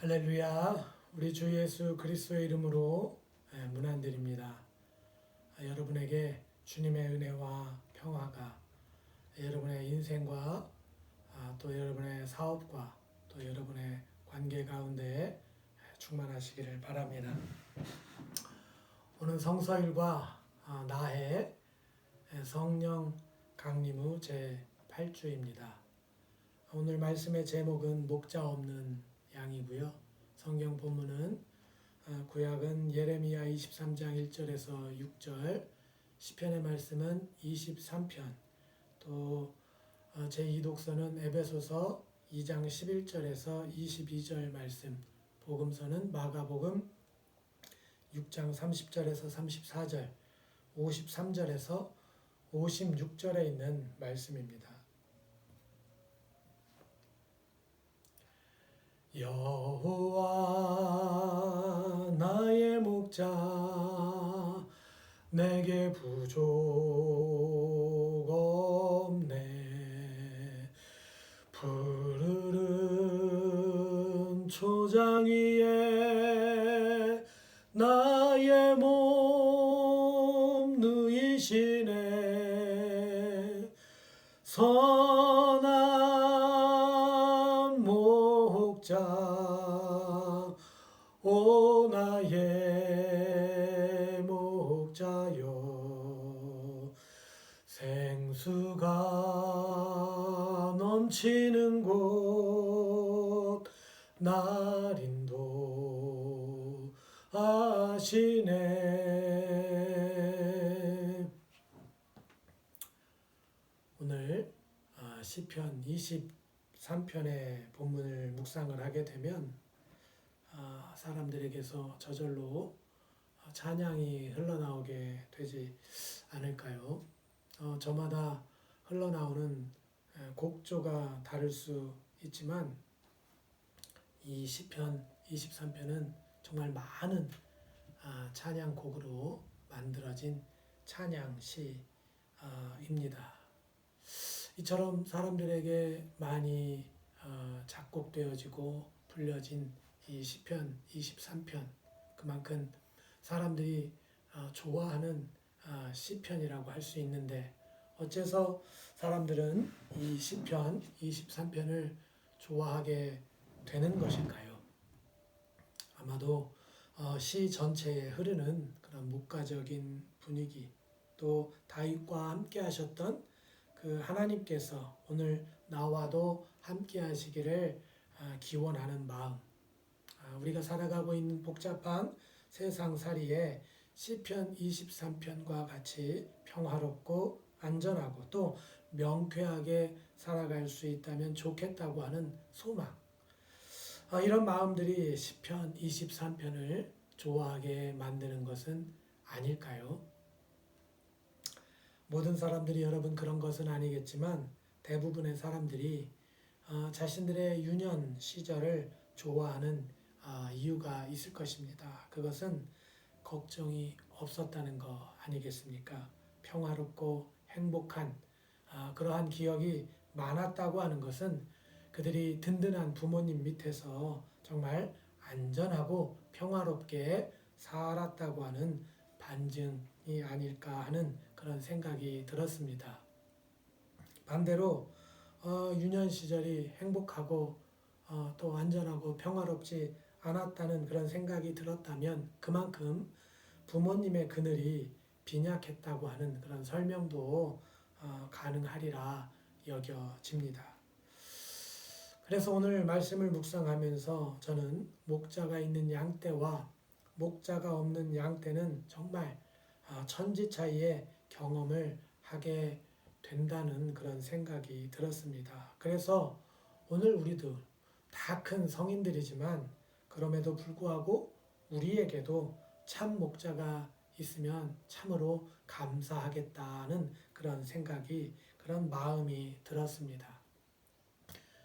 할렐루야. 우리 주 예수 그리스도의 이름으로 예, 문안드립니다. 아, 여러분에게 주님의 은혜와 평화가 여러분의 인생과 아, 또 여러분의 사업과 또 여러분의 관계 가운데 충만하시기를 바랍니다. 오늘 성서일과 아, 나해 예, 성령 강림 후 제 8주입니다. 오늘 말씀의 제목은 목자 없는 양이고요. 성경 본문은 아, 구약은 예레미야 23장 1절에서 6절, 시편의 말씀은 23편, 또 어, 제2독서는 에베소서 2장 11절에서 22절 말씀, 복음서는 마가복음 6장 30절에서 34절, 53절에서 56절에 있는 말씀입니다. 여호와 나의 목자 내게 부족 없네. 푸르른 초장 위에 나의 몸 누이시네. 선 생수가 넘치는 곳 날인도 아시네 오늘 아, 시편 23편의 본문을 묵상을 하게 되면 아, 사람들에게서 저절로 찬양이 흘러나오게 되지 않을까요? 어, 저마다 흘러나오는 에, 곡조가 다를 수 있지만 이 시편 23편은 정말 많은 아, 찬양곡으로 만들어진 찬양시입니다. 이처럼 사람들에게 많이 어, 작곡되어지고 불려진 이 시편 23편 그만큼 사람들이 어, 좋아하는 아, 시편이라고 할 수 있는데 어째서 사람들은 이 시편 23편을 좋아하게 되는 것일까요? 아마도 어, 시 전체에 흐르는 그런 목가적인 분위기 또 다윗과 함께 하셨던 그 하나님께서 오늘 나와도 함께 하시기를 아, 기원하는 마음 아, 우리가 살아가고 있는 복잡한 세상 살이에 시편 23편과 같이 평화롭고 안전하고 또 명쾌하게 살아갈 수 있다면 좋겠다고 하는 소망. 아, 이런 마음들이 시편 23편을 좋아하게 만드는 것은 아닐까요? 모든 사람들이 여러분 그런 것은 아니겠지만 대부분의 사람들이 아, 자신들의 유년 시절을 좋아하는 아, 이유가 있을 것입니다. 그것은 걱정이 없었다는 거 아니겠습니까? 평화롭고 행복한 아, 그러한 기억이 많았다고 하는 것은 그들이 든든한 부모님 밑에서 정말 안전하고 평화롭게 살았다고 하는 반증이 아닐까 하는 그런 생각이 들었습니다. 반대로 어, 유년 시절이 행복하고 어, 또 안전하고 평화롭지 않았다는 그런 생각이 들었다면 그만큼 부모님의 그늘이 빈약했다고 하는 그런 설명도 어, 가능하리라 여겨집니다. 그래서 오늘 말씀을 묵상하면서 저는 목자가 있는 양떼와 목자가 없는 양떼는 정말 어, 천지 차이의 경험을 하게 된다는 그런 생각이 들었습니다. 그래서 오늘 우리도 다큰 성인들이지만 그럼에도 불구하고 우리에게도 참 목자가 있으면 참으로 감사하겠다는 그런 생각이 그런 마음이 들었습니다.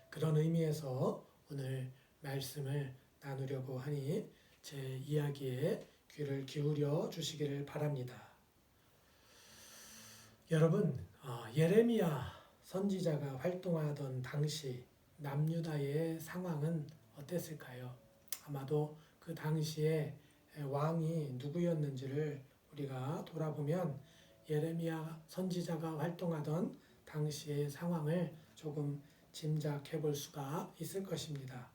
그런 의미에서 오늘 말씀을 나누려고 하니 제 이야기에 귀를 기울여 주시기를 바랍니다. 여러분, 어, 예레미야 선지자가 활동하던 당시 남유다의 상황은 어땠을까요? 아마도 그 당시에 왕이 누구였는지를 우리가 돌아보면 예레미야 선지자가 활동하던 당시의 상황을 조금 짐작해 볼 수가 있을 것입니다.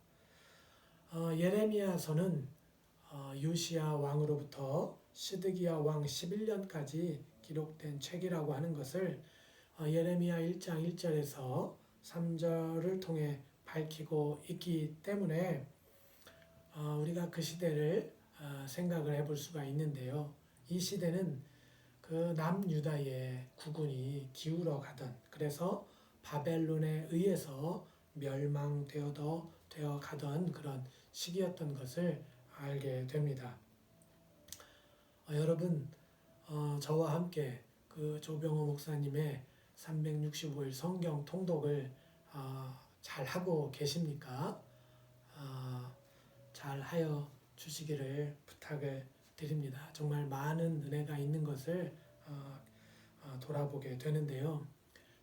어, 예레미야서는 어, 요시야 왕으로부터 시드기야 왕 11년까지 기록된 책이라고 하는 것을 어, 예레미야 1장 1절에서 3절을 통해 밝히고 있기 때문에 어, 우리가 그 시대를 어, 생각을 해볼 수가 있는데요. 이 시대는 그 남유다의 국군이 기울어 가던 그래서 바벨론에 의해서 멸망되어 되어 가던 그런 시기였던 것을 알게 됩니다. 어, 여러분 어, 저와 함께 그 조병호 목사님의 365일 성경 통독을 어, 잘 하고 계십니까? 어, 잘 하여 주시기를 부탁을 드립니다. 정말 많은 은혜가 있는 것을 어, 어, 돌아보게 되는데요.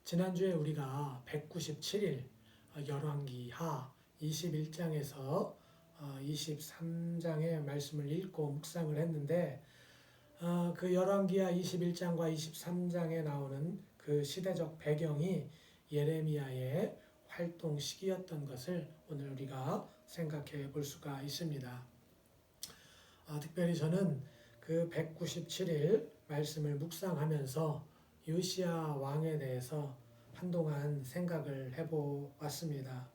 지난주에 우리가 197일 어, 열왕기 하 21장에서 23장의 말씀을 읽고 묵상을 했는데 어, 그 열왕기하 21장과 23장에 나오는 그 시대적 배경이 예레미야의 활동 시기였던 것을 오늘 우리가 생각해 볼 수가 있습니다. 어, 특별히 저는 그 197일 말씀을 묵상하면서 요시야 왕에 대해서 한동안 생각을 해보았습니다.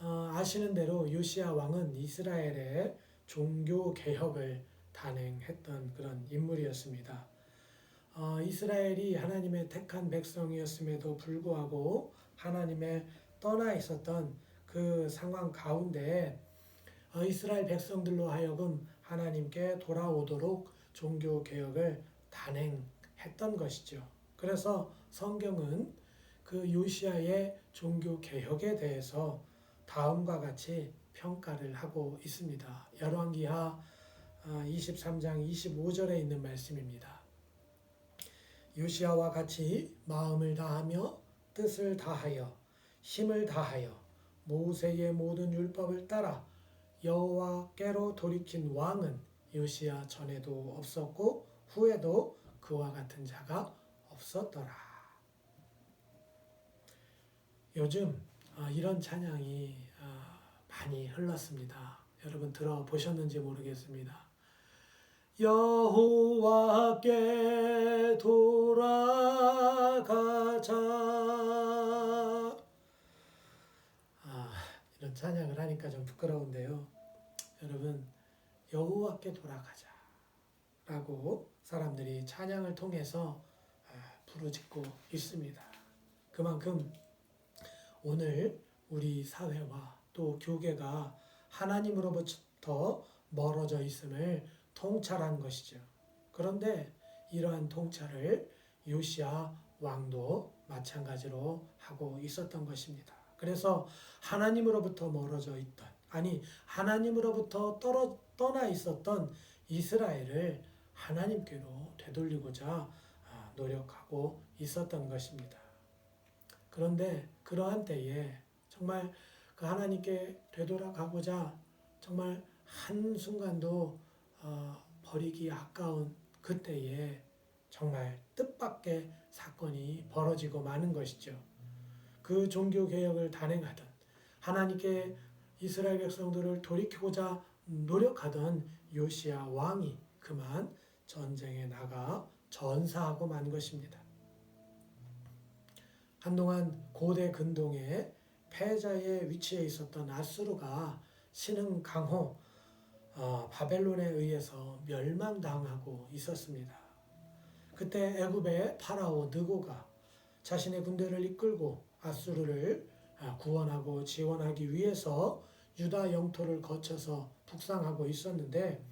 어, 아시는 대로 요시야 왕은 이스라엘의 종교 개혁을 단행했던 그런 인물이었습니다. 어, 이스라엘이 하나님의 택한 백성이었음에도 불구하고 하나님의 떠나 있었던 그 상황 가운데 어, 이스라엘 백성들로 하여금 하나님께 돌아오도록 종교 개혁을 단행했던 것이죠. 그래서 성경은 그 요시아의 종교 개혁에 대해서 다음과 같이 평가를 하고 있습니다. 열왕기하 23장 25절에 있는 말씀입니다. 요시아와 같이 마음을 다하며 뜻을 다하여 힘을 다하여 모세의 모든 율법을 따라 여호와께로 돌이킨 왕은 요시야 전에도 없었고 후에도 그와 같은 자가 없었더라. 요즘 아, 이런 찬양이 아, 많이 흘렀습니다. 여러분 들어보셨는지 모르겠습니다. 여호와께 돌아가자. 아, 이런 찬양을 하니까 좀 부끄러운데요. 여러분 여호와께 돌아가자 라고 사람들이 찬양을 통해서 아, 부르짖고 있습니다. 그만큼 오늘 우리 사회와 또 교계가 하나님으로부터 멀어져 있음을 통찰한 것이죠. 그런데 이러한 통찰을 요시아 왕도 마찬가지로 하고 있었던 것입니다. 그래서 하나님으로부터 멀어져 있던 아니 하나님으로부터 떨어, 떠나 있었던 이스라엘을 하나님께로 되돌리고자 아, 노력하고 있었던 것입니다. 그런데 그러한 때에 정말 그 하나님께 되돌아가고자 정말 한 순간도 어, 버리기 아까운 그때에 정말 뜻밖의 사건이 벌어지고 마는 것이죠. 그 종교 개혁을 단행하던 하나님께 이스라엘 백성들을 돌이키고자 노력하던 요시야 왕이 그만 전쟁에 나가 전사하고 만 것입니다. 한동안 고대 근동에 패자의 위치에 있었던 아수르가 신흥 강호 어, 바벨론에 의해서 멸망당하고 있었습니다. 그때 애굽의 파라오 느고가 자신의 군대를 이끌고 아수르를 아, 구원하고 지원하기 위해서 유다 영토를 거쳐서 북상하고 있었는데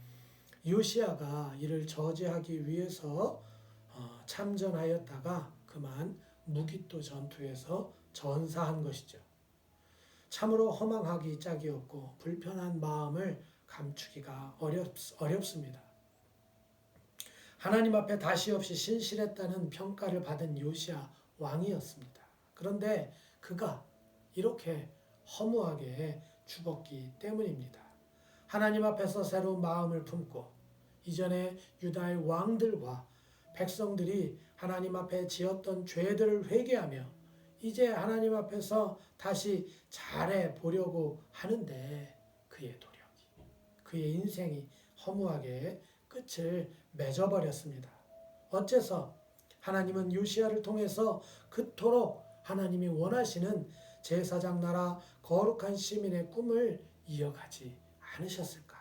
요시아가 이를 저지하기 위해서 어, 참전하였다가 그만 무기토 전투에서 전사한 것이죠. 참으로 허망하기 짝이 없고 불편한 마음을 감추기가 어렵, 어렵습니다. 하나님 앞에 다시 없이 신실했다는 평가를 받은 요시아 왕이었습니다. 그런데 그가 이렇게 허무하게 죽었기 때문입니다. 하나님 앞에서 새로운 마음을 품고 이전에 유다의 왕들과 백성들이 하나님 앞에 지었던 죄들을 회개하며 이제 하나님 앞에서 다시 잘해 보려고 하는데 그의 도력이 그의 인생이 허무하게 끝을 맺어버렸습니다. 어째서 하나님은 요시아를 통해서 그토록 하나님이 원하시는 제사장 나라 거룩한 시민의 꿈을 이어가지 않으셨을까?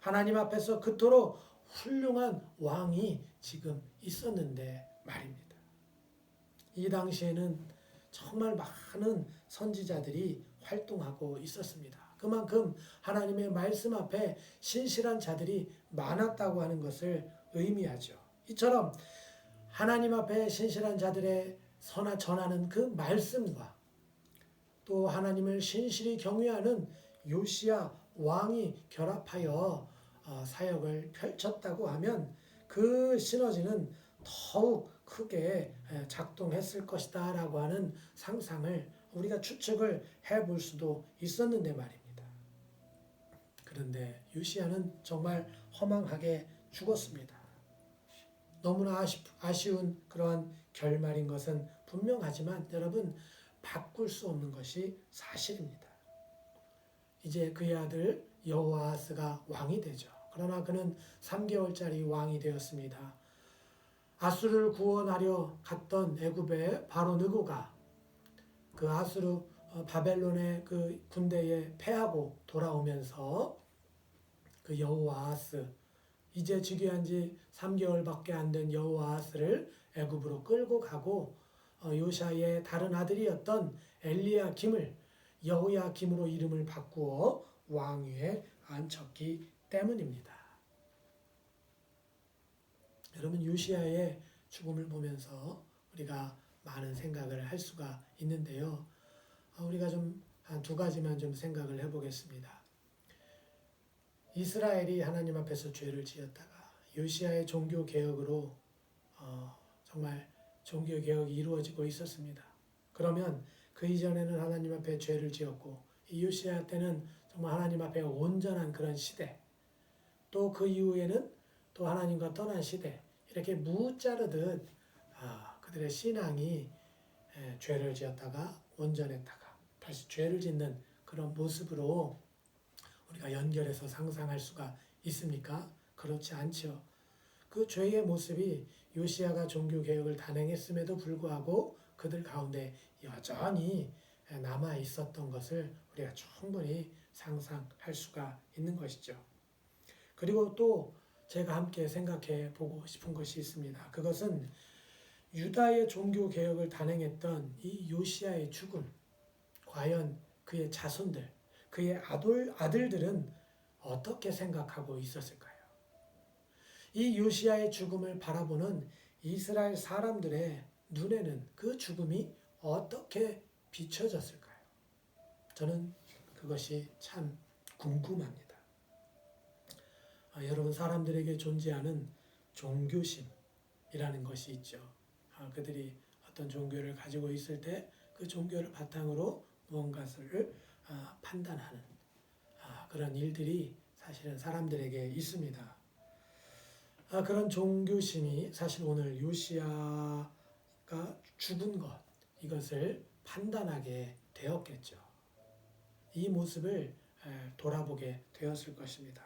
하나님 앞에서 그토록 훌륭한 왕이 지금 있었는데 말입니다. 이 당시에는 정말 많은 선지자들이 활동하고 있었습니다. 그만큼 하나님의 말씀 앞에 신실한 자들이 많았다고 하는 것을 의미하죠. 이처럼 하나님 앞에 신실한 자들의 선하 전하는 그 말씀과 또 하나님을 신실히 경외하는 요시야 왕이 결합하여 어, 사역을 펼쳤다고 하면 그 시너지는 더욱 크게 에, 작동했을 것이다 라고 하는 상상을 우리가 추측을 해볼 수도 있었는데 말입니다. 그런데 요시야는 정말 허망하게 죽었습니다. 너무나 아쉬, 아쉬운 그러한 결말인 것은 분명하지만 여러분 바꿀 수 없는 것이 사실입니다. 이제 그의 아들 여호아스가 왕이 되죠. 그러나 그는 3개월짜리 왕이 되었습니다. 아수르를 구원하려 갔던 애굽의 바로 느고가 그 아수르 어, 바벨론의 그 군대에 패하고 돌아오면서 그 여호아스 이제 즉위한 지 3개월밖에 안 된 여호아스를 애굽으로 끌고 가고 어, 요샤의 다른 아들이었던 엘리야 김을 여호야 김으로 이름을 바꾸어 왕위에 앉혔기 때문입니다. 여러분 요시아의 죽음을 보면서 우리가 많은 생각을 할 수가 있는데요. 어, 우리가 좀 한 두 가지만 좀 생각을 해보겠습니다. 이스라엘이 하나님 앞에서 죄를 지었다가 요시아의 종교 개혁으로 어, 정말 종교 개혁이 이루어지고 있었습니다. 그러면 그 이전에는 하나님 앞에 죄를 지었고 이 요시아 때는 정말 하나님 앞에 온전한 그런 시대 또 그 이후에는 또 하나님과 떠난 시대 이렇게 무자르듯 아, 그들의 신앙이 에, 죄를 지었다가 온전했다가 다시 죄를 짓는 그런 모습으로 우리가 연결해서 상상할 수가 있습니까? 그렇지 않죠. 그 죄의 모습이 요시아가 종교 개혁을 단행했음에도 불구하고 그들 가운데 여전히 남아 있었던 것을 우리가 충분히 상상할 수가 있는 것이죠. 그리고 또 제가 함께 생각해 보고 싶은 것이 있습니다. 그것은 유다의 종교 개혁을 단행했던 이 요시아의 죽음, 과연 그의 자손들, 그의 아들, 아들들은 어떻게 생각하고 있었을까요? 이 요시아의 죽음을 바라보는 이스라엘 사람들의 눈에는 그 죽음이 어떻게 비춰졌을까요? 저는 그것이 참 궁금합니다. 아, 여러분 사람들에게 존재하는 종교심이라는 것이 있죠. 아, 그들이 어떤 종교를 가지고 있을 때 그 종교를 바탕으로 무언가를 아, 판단하는 아, 그런 일들이 사실은 사람들에게 있습니다. 아, 그런 종교심이 사실 오늘 요시아가 죽은 것 이것을 판단하게 되었겠죠. 이 모습을 에, 돌아보게 되었을 것입니다.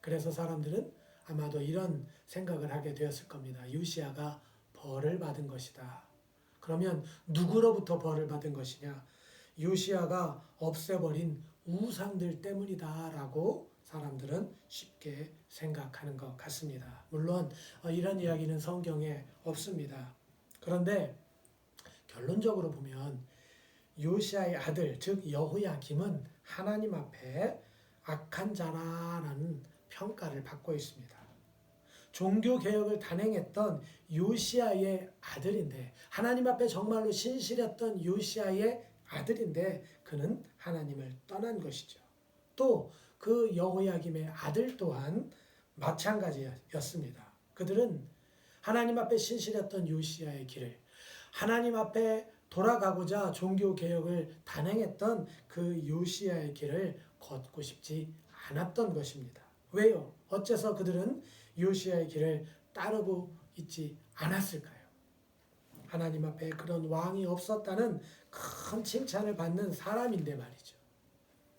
그래서 사람들은 아마도 이런 생각을 하게 되었을 겁니다. 요시아가 벌을 받은 것이다. 그러면 누구로부터 벌을 받은 것이냐? 요시아가 없애버린 우상들 때문이다라고 사람들은 쉽게 생각하는 것 같습니다. 물론 어, 이런 이야기는 성경에 없습니다. 그런데 결론적으로 보면 요시아의 아들 즉 여호야김은 하나님 앞에 악한 자라는 평가를 받고 있습니다. 종교 개혁을 단행했던 요시아의 아들인데 하나님 앞에 정말로 신실했던 요시아의 아들인데 그는 하나님을 떠난 것이죠. 또 그 여호야김의 아들 또한 마찬가지였습니다. 그들은 하나님 앞에 신실했던 요시아의 길을 하나님 앞에 돌아가고자 종교 개혁을 단행했던 그 요시아의 길을 걷고 싶지 않았던 것입니다. 왜요? 어째서 그들은 요시아의 길을 따르고 있지 않았을까요? 하나님 앞에 그런 왕이 없었다는 큰 칭찬을 받는 사람인데 말이죠.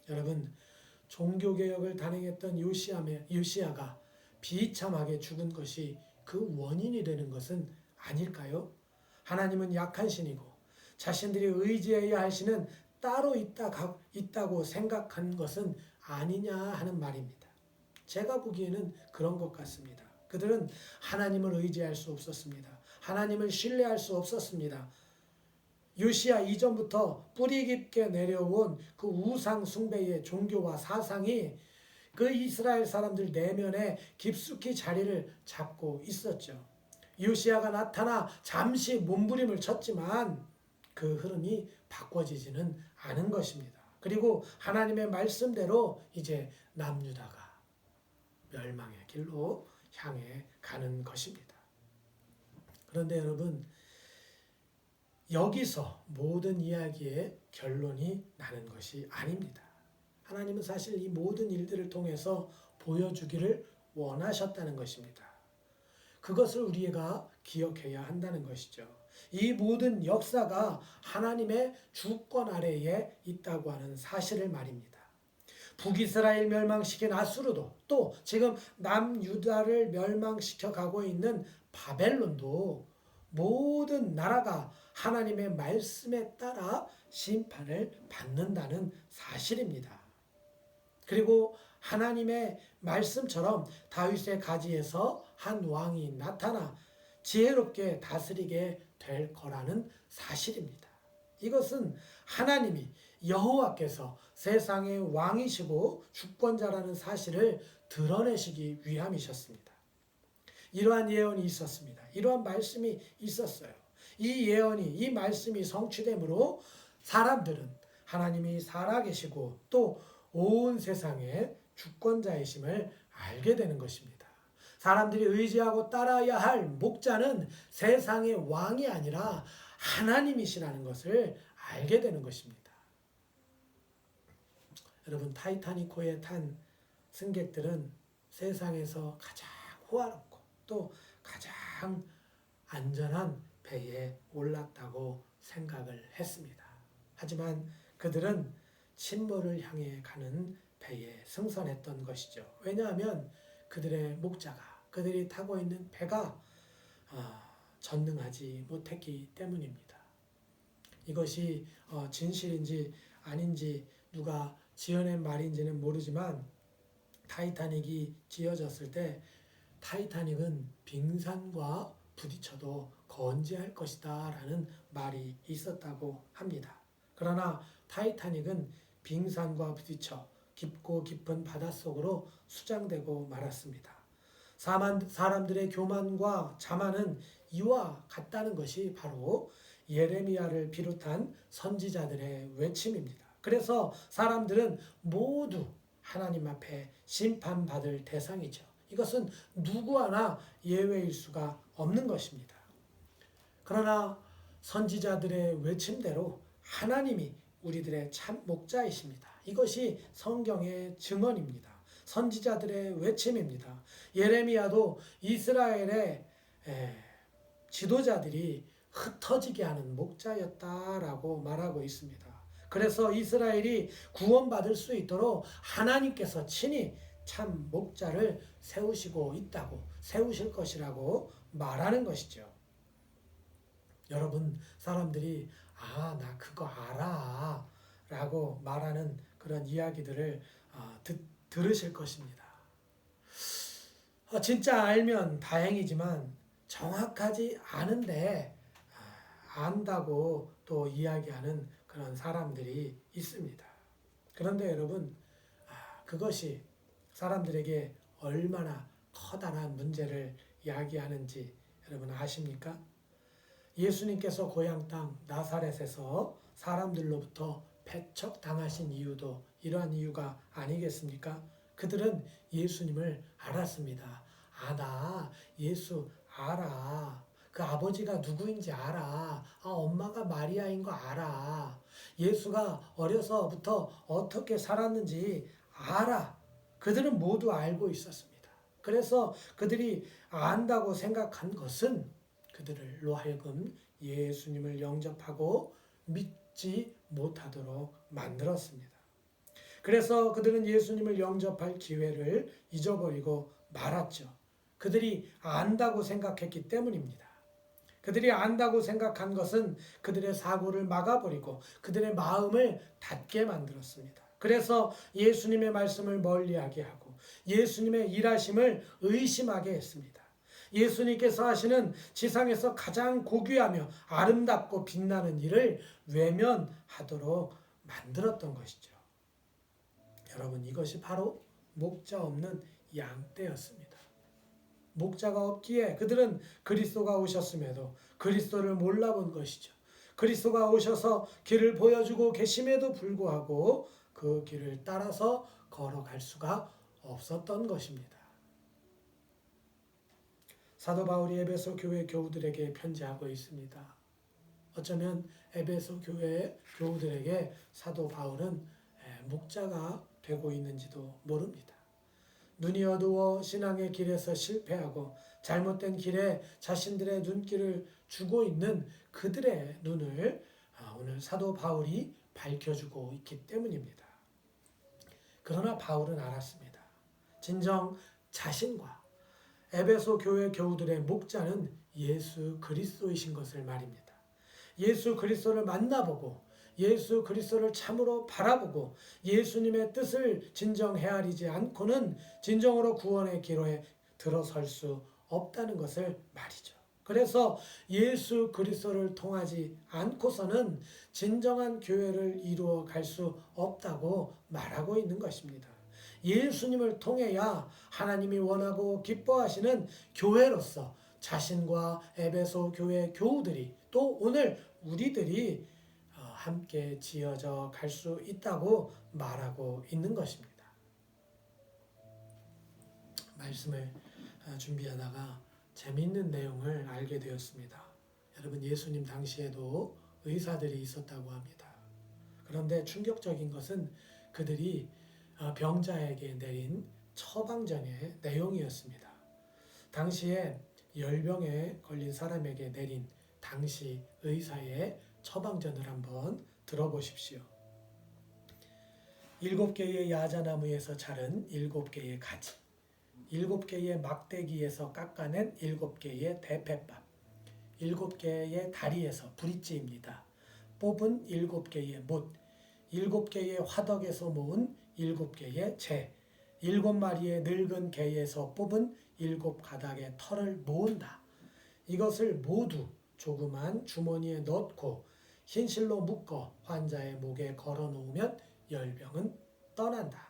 여러분, 종교개혁을 단행했던 요시아가 비참하게 죽은 것이 그 원인이 되는 것은 아닐까요? 하나님은 약한 신이고 자신들이 의지해야 할 신은 따로 있다, 있다고 생각한 것은 아니냐 하는 말입니다. 제가 보기에는 그런 것 같습니다. 그들은 하나님을 의지할 수 없었습니다. 하나님을 신뢰할 수 없었습니다. 요시아 이전부터 뿌리 깊게 내려온 그 우상 숭배의 종교와 사상이 그 이스라엘 사람들 내면에 깊숙이 자리를 잡고 있었죠. 요시아가 나타나 잠시 몸부림을 쳤지만 그 흐름이 바꿔지지는 않은 것입니다. 그리고 하나님의 말씀대로 이제 남유다가 멸망의 길로 향해 가는 것입니다. 그런데 여러분, 여기서 모든 이야기의 결론이 나는 것이 아닙니다. 하나님은 사실 이 모든 일들을 통해서 보여주기를 원하셨다는 것입니다. 그것을 우리가 기억해야 한다는 것이죠. 이 모든 역사가 하나님의 주권 아래에 있다고 하는 사실을 말입니다. 북이스라엘 멸망시킨 아수르도 또 지금 남유다를 멸망시켜 가고 있는 바벨론도 모든 나라가 하나님의 말씀에 따라 심판을 받는다는 사실입니다. 그리고 하나님의 말씀처럼 다윗의 가지에서 한 왕이 나타나 지혜롭게 다스리게 될 거라는 사실입니다. 이것은 하나님이 여호와께서 세상의 왕이시고 주권자라는 사실을 드러내시기 위함이셨습니다. 이러한 예언이 있었습니다. 이러한 말씀이 있었어요. 이 예언이 이 말씀이 성취되므로 사람들은 하나님이 살아계시고 또 온 세상의 주권자이심을 알게 되는 것입니다. 사람들이 의지하고 따라야 할 목자는 세상의 왕이 아니라 하나님이시라는 것을 알게 되는 것입니다. 여러분 타이타닉호에 탄 승객들은 세상에서 가장 호화롭고 또 가장 안전한 배에 올랐다고 생각을 했습니다. 하지만 그들은 침몰을 향해 가는 배에 승선했던 것이죠. 왜냐하면 그들의 목자가 그들이 타고 있는 배가 아, 전능하지 못했기 때문입니다. 이것이 어, 진실인지 아닌지 누가 지어낸 말인지는 모르지만 타이타닉이 지어졌을 때 타이타닉은 빙산과 부딪혀도 건재할 것이다 라는 말이 있었다고 합니다. 그러나 타이타닉은 빙산과 부딪혀 깊고 깊은 바닷속으로 수장되고 말았습니다. 사람들의 교만과 자만은 이와 같다는 것이 바로 예레미야를 비롯한 선지자들의 외침입니다. 그래서 사람들은 모두 하나님 앞에 심판받을 대상이죠. 이것은 누구 하나 예외일 수가 없는 것입니다. 그러나 선지자들의 외침대로 하나님이 우리들의 참 목자이십니다. 이것이 성경의 증언입니다. 선지자들의 외침입니다. 예레미야도 이스라엘의 지도자들이 흩어지게 하는 목자였다라고 말하고 있습니다. 그래서 이스라엘이 구원받을 수 있도록 하나님께서 친히 참 목자를 세우시고 있다고 세우실 것이라고 말하는 것이죠. 여러분 사람들이 아 나 그거 알아 라고 말하는 그런 이야기들을 어, 듣, 들으실 것입니다. 어, 진짜 알면 다행이지만 정확하지 않은데 아, 안다고 또 이야기하는 그런 사람들이 있습니다. 그런데 여러분, 아, 그것이 사람들에게 얼마나 커다란 문제를 야기하는지 여러분 아십니까? 예수님께서 고향 땅 나사렛에서 사람들로부터 배척당하신 이유도 이러한 이유가 아니겠습니까? 그들은 예수님을 알았습니다. 아, 나 예수 알아. 그 아버지가 누구인지 알아. 아, 엄마가 마리아인 거 알아. 예수가 어려서부터 어떻게 살았는지 알아. 그들은 모두 알고 있었습니다. 그래서 그들이 안다고 생각한 것은 그들을로 하여금 예수님을 영접하고 믿지 못하도록 만들었습니다. 그래서 그들은 예수님을 영접할 기회를 잊어버리고 말았죠. 그들이 안다고 생각했기 때문입니다. 그들이 안다고 생각한 것은 그들의 사고를 막아버리고 그들의 마음을 닫게 만들었습니다. 그래서 예수님의 말씀을 멀리하게 하고 예수님의 일하심을 의심하게 했습니다. 예수님께서 하시는 지상에서 가장 고귀하며 아름답고 빛나는 일을 외면하도록 만들었던 것이죠. 여러분 이것이 바로 목자 없는 양떼였습니다. 목자가 없기에 그들은 그리스도가 오셨음에도 그리스도를 몰라본 것이죠. 그리스도가 오셔서 길을 보여주고 계심에도 불구하고 그 길을 따라서 걸어갈 수가 없었던 것입니다. 사도 바울이 에베소 교회 교우들에게 편지하고 있습니다. 어쩌면 에베소 교회 교우들에게 사도 바울은 목자가 되고 있는지도 모릅니다. 눈이 어두워 신앙의 길에서 실패하고 잘못된 길에 자신들의 눈길을 주고 있는 그들의 눈을 아, 오늘 사도 바울이 밝혀주고 있기 때문입니다. 그러나 바울은 알았습니다. 진정 자신과 에베소 교회 교우들의 목자는 예수 그리스도이신 것을 말입니다. 예수 그리스도를 만나보고 예수 그리스도를 참으로 바라보고 예수님의 뜻을 진정 헤아리지 않고는 진정으로 구원의 기로에 들어설 수 없다는 것을 말이죠. 그래서 예수 그리스도를 통하지 않고서는 진정한 교회를 이루어 갈 수 없다고 말하고 있는 것입니다. 예수님을 통해야 하나님이 원하고 기뻐하시는 교회로서 자신과 에베소 교회 교우들이 또 오늘 우리들이 함께 지어져 갈 수 있다고 말하고 있는 것입니다. 말씀을 어, 준비하다가 재미있는 내용을 알게 되었습니다. 여러분 예수님 당시에도 의사들이 있었다고 합니다. 그런데 충격적인 것은 그들이 어, 병자에게 내린 처방전의 내용이었습니다. 당시에 열병에 걸린 사람에게 내린 당시 의사의 처방전을 한번 들어보십시오. 일곱 개의 야자나무에서 자른 일곱 개의 가지, 일곱 개의 막대기에서 깎아낸 일곱 개의 대패밥, 일곱 개의 다리에서 브릿지입니다. 뽑은 일곱 개의 못, 일곱 개의 화덕에서 모은 일곱 개의 재, 일곱 마리의 늙은 개에서 뽑은 일곱 가닥의 털을 모은다. 이것을 모두 조그만 주머니에 넣고 흰 실로 묶어 환자의 목에 걸어 놓으면 열병은 떠난다.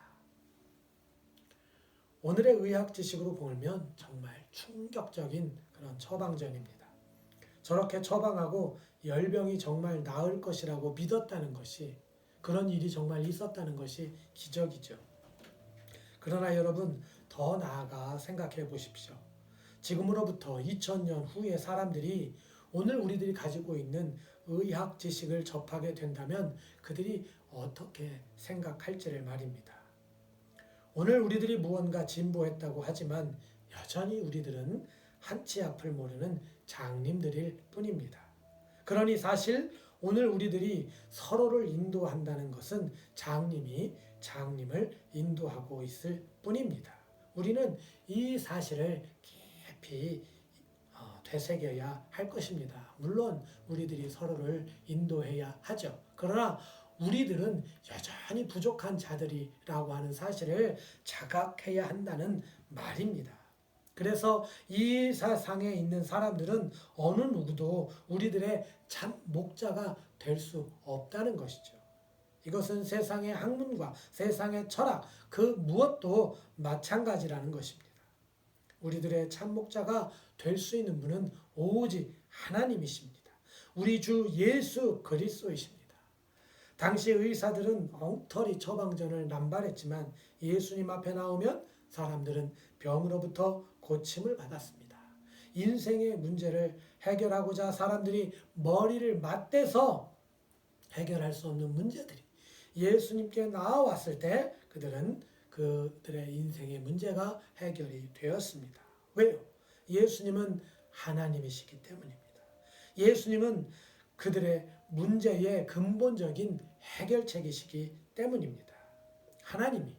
오늘의 의학 지식으로 보면 정말 충격적인 그런 처방전입니다. 저렇게 처방하고 열병이 정말 나을 것이라고 믿었다는 것이 그런 일이 정말 있었다는 것이 기적이죠. 그러나 여러분 더 나아가 생각해 보십시오. 지금으로부터 2000년 후에 사람들이 오늘 우리들이 가지고 있는 의학 지식을 접하게 된다면 그들이 어떻게 생각할지를 말입니다. 오늘 우리들이 무언가 진보했다고 하지만 여전히 우리들은 한치 앞을 모르는 장님들일 뿐입니다. 그러니 사실 오늘 우리들이 서로를 인도한다는 것은 장님이 장님을 인도하고 있을 뿐입니다. 우리는 이 사실을 깊이 되새겨야 할 것입니다. 물론 우리들이 서로를 인도해야 하죠. 그러나 우리들은 여전히 부족한 자들이라고 하는 사실을 자각해야 한다는 말입니다. 그래서 이 세상에 있는 사람들은 어느 누구도 우리들의 참 목자가 될 수 없다는 것이죠. 이것은 세상의 학문과 세상의 철학 그 무엇도 마찬가지라는 것입니다. 우리들의 참 목자가 될 수 있는 분은 오직 하나님이십니다. 우리 주 예수 그리스도이십니다. 당시 의사들은 엉터리 처방전을 남발했지만 예수님 앞에 나오면 사람들은 병으로부터 고침을 받았습니다. 인생의 문제를 해결하고자 사람들이 머리를 맞대서 해결할 수 없는 문제들이 예수님께 나와왔을 때 그들은 그들의 인생의 문제가 해결이 되었습니다. 왜요? 예수님은 하나님이시기 때문입니다. 예수님은 그들의 문제의 근본적인 해결책이시기 때문입니다. 하나님이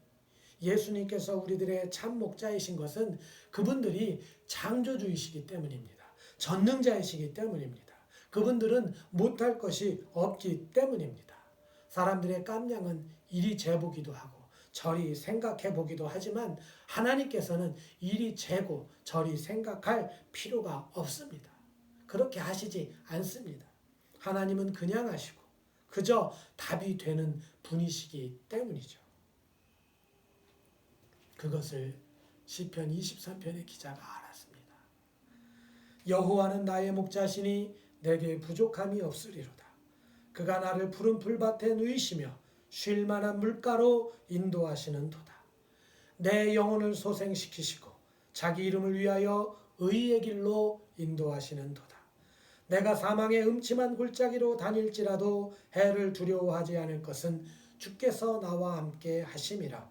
예수님께서 우리들의 참 목자이신 것은 그분들이 창조주이시기 때문입니다. 전능자이시기 때문입니다. 그분들은 못할 것이 없기 때문입니다. 사람들의 깜냥은 이리 재보기도 하고 저리 생각해 보기도 하지만 하나님께서는 이리 재고 저리 생각할 필요가 없습니다. 그렇게 하시지 않습니다. 하나님은 그냥 하시고 그저 답이 되는 분이시기 때문이죠. 그것을 시편 23편의 기자가 알았습니다. 여호와는 나의 목자시니 내게 부족함이 없으리로다. 그가 나를 푸른 풀밭에 누이시며 쉴 만한 물가로 인도하시는 도다. 내 영혼을 소생시키시고 자기 이름을 위하여 의의 길로 인도하시는 도다. 내가 사망의 음침한 골짜기로 다닐지라도 해를 두려워하지 않을 것은 주께서 나와 함께 하심이라.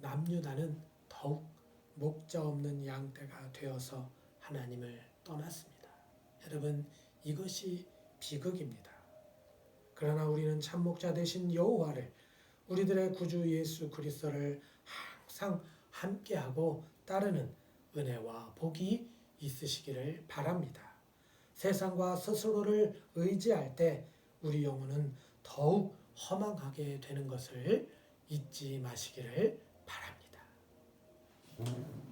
남유다는 더욱 목자 없는 양떼가 되어서 하나님을 떠났습니다. 여러분 이것이 비극입니다. 그러나 우리는 참 목자 되신 여호와를 우리들의 구주 예수 그리스도를 항상 함께하고 따르는 은혜와 복이 있으시기를 바랍니다. 세상과 스스로를 의지할 때 우리 영혼은 더욱 허망하게 되는 것을 잊지 마시기를 Amen.